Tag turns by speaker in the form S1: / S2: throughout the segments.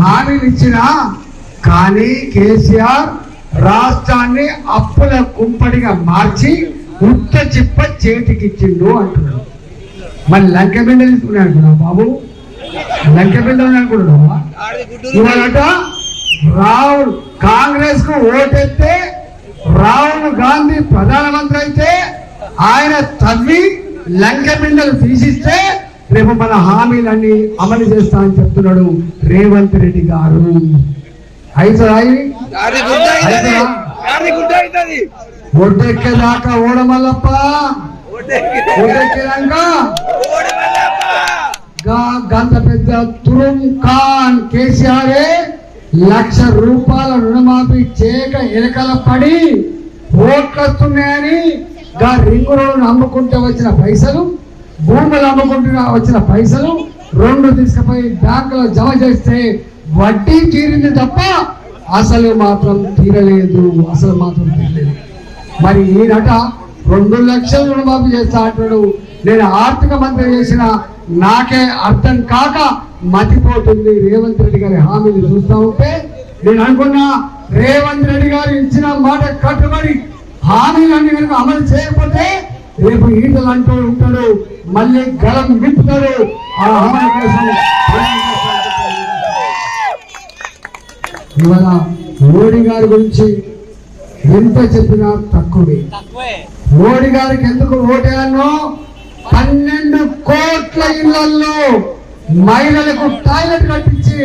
S1: హామీలు కానీ కేసీఆర్ రాష్ట్రాన్ని అప్పుల కుంపడిగా మార్చి ఉత్త చిప్ప చేతికిచ్చిండు అంటున్నాడు. మరి లంక బిడ్డ తీసుకున్నాడు బాబు? లంక బిడ్డ అనుకుంటున్నావా? ఇవాళట రాహుల్ కాంగ్రెస్కు ఓటెత్తే రాహుల్ గాంధీ ప్రధానమంత్రి అయితే ఆయన తవ్వి లంక బిండలు తీసిస్తే రేపు మన హామీలన్నీ అమలు చేస్తామని చెప్తున్నాడు రేవంత్ రెడ్డి గారు. ఒడ్డెక్కేదాకా ఓడమల్లప్ప? ఒడ్డెక్కేదాకా గంత పెద్ద తురుం ఖాన్ కేసీఆర్ లక్ష రూపాయల రుణమాఫీ చేయక ఎలకల పడి ఓట్లు వస్తున్నాయని గా రింగు రోడ్డు అమ్ముకుంటే వచ్చిన పైసలు భూములు అమ్ముకుంటున్న వచ్చిన పైసలు రెండు తీసుకుపోయి బ్యాంకులో జమ చేస్తే వడ్డీ తీరింది తప్ప అసలు మాత్రం తీరలేదు అసలు మాత్రం తీరలేదు. మరి ఈయనట రెండు లక్షలు రుణమాఫీ చేస్తా అంటాడు నేను ఆర్థిక మంత్రి చేసిన నాకే అర్థం కాక మతిపోతుంది. రేవంత్ రెడ్డి గారి హామీని చూస్తా ఉంటే నేను అనుకున్నా రేవంత్ రెడ్డి గారు ఇచ్చిన మాట కట్టుబడి హామీలన్నీ కనుక అమలు చేయకపోతే రేపు ఈటలు అంటూ ఉంటాడు. మళ్ళీ గలం విప్పుతాడు. ఆ అమలు కోసం ఇవాళ మోడీ గారి గురించి ఎంత చెప్పినా తక్కువే. మోడీ గారికి ఎందుకు ఓటేయాలో పన్నెండు కోట్ల ఇళ్ళలో మహిళలకు టాయిలెట్ కట్టించి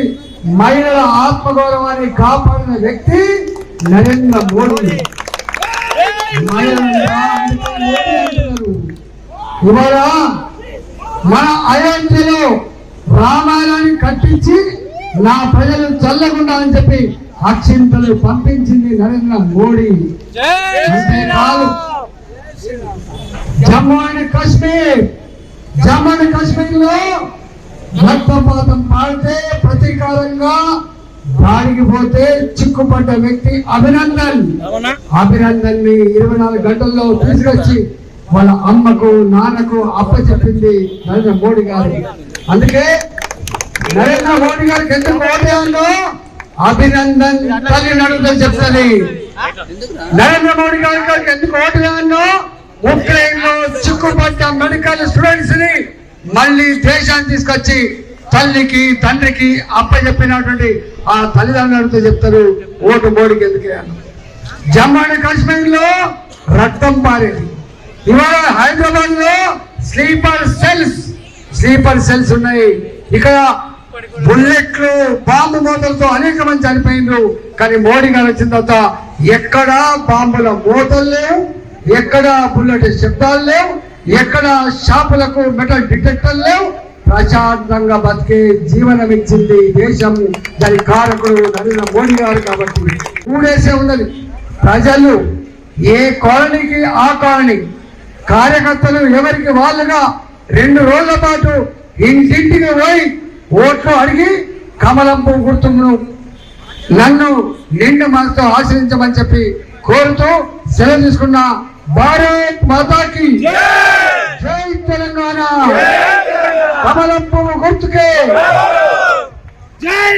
S1: మహిళల ఆత్మగౌరవాన్ని కాపాడిన వ్యక్తి నరేంద్ర మోడీ. అంటున్నారు. ఇవాళ మన అయోధ్యలో రామాయణాన్ని కట్టించి నా ప్రజలు చల్లకుండా అని చెప్పి అక్షింతలు పంపించింది నరేంద్ర మోడీ. అంతేకాదు జమ్మూ అండ్ కాశ్మీర్ జమ్మూ అండ్ కాశ్మీర్లో రక్తపాతం పాడితే ప్రతీకారంగా దాడికి పోతే చిక్కుపడ్డ వ్యక్తి అభినందన్. అభినందన్ని ఇరవై నాలుగు గంటల్లో తీసుకొచ్చి వాళ్ళ అమ్మకు నాన్నకు అప్పచెప్పింది నరేంద్ర మోడీ గారు. అందుకే నరేంద్ర మోడీ గారికి ఎందుకు ఓటేయాలో అభినందన్ తల్లి నడుగుతో చెప్తుంది నరేంద్ర మోడీ గారి గారికి ఎందుకు ఓటు ఉక్రెయిన్లో చిక్కుపడ్డ మెడికల్ స్టూడెంట్స్ని మళ్ళీ దేశాన్ని తీసుకొచ్చి తల్లికి తండ్రికి అప్ప చెప్పినటువంటి ఆ తల్లిదండ్రులతో చెప్తారు. ఓటు మోడీకి ఎందుకు వేయాలి జమ్మూ అండ్ కాశ్మీర్లో రక్తం పారేది. ఇవాళ హైదరాబాద్లో స్లీపర్ సెల్స్ స్లీపర్ సెల్స్ ఉన్నాయి. ఇక్కడ బుల్లెట్లు బాంబు మూతలతో అనేక మంది చనిపోయిండ్రు కానీ మోడీ గారు వచ్చిన తర్వాత ఎక్కడా బాంబుల మూతలు లేవు ఎక్కడ బుల్లెట్ శబ్దాలు లేవు ఎక్కడ షాపులకు మెటల్ డిటెక్టర్ లేవు. ప్రశాంతంగా బతికే జీవనం ఇచ్చింది దేశం. దాని కారకుడు నరేంద్ర మోడీ గారు కాబట్టి మూడేసే ఉన్నది. ప్రజలు ఏ కాలనీకి ఆ కాలనీ కార్యకర్తలు ఎవరికి వాళ్ళుగా రెండు రోజుల పాటు ఇంటింటికి పోయి ఓట్లు అడిగి కమలం పువ్వు గుర్తును నన్ను నిండు మనసుతో ఆశ్రయించమని చెప్పి కోరుతూ సెలవు తీసుకున్న భారత్ మాతాకి జై తెలంగాణ. కమలం పువ్వు గుర్తుకే.
S2: జై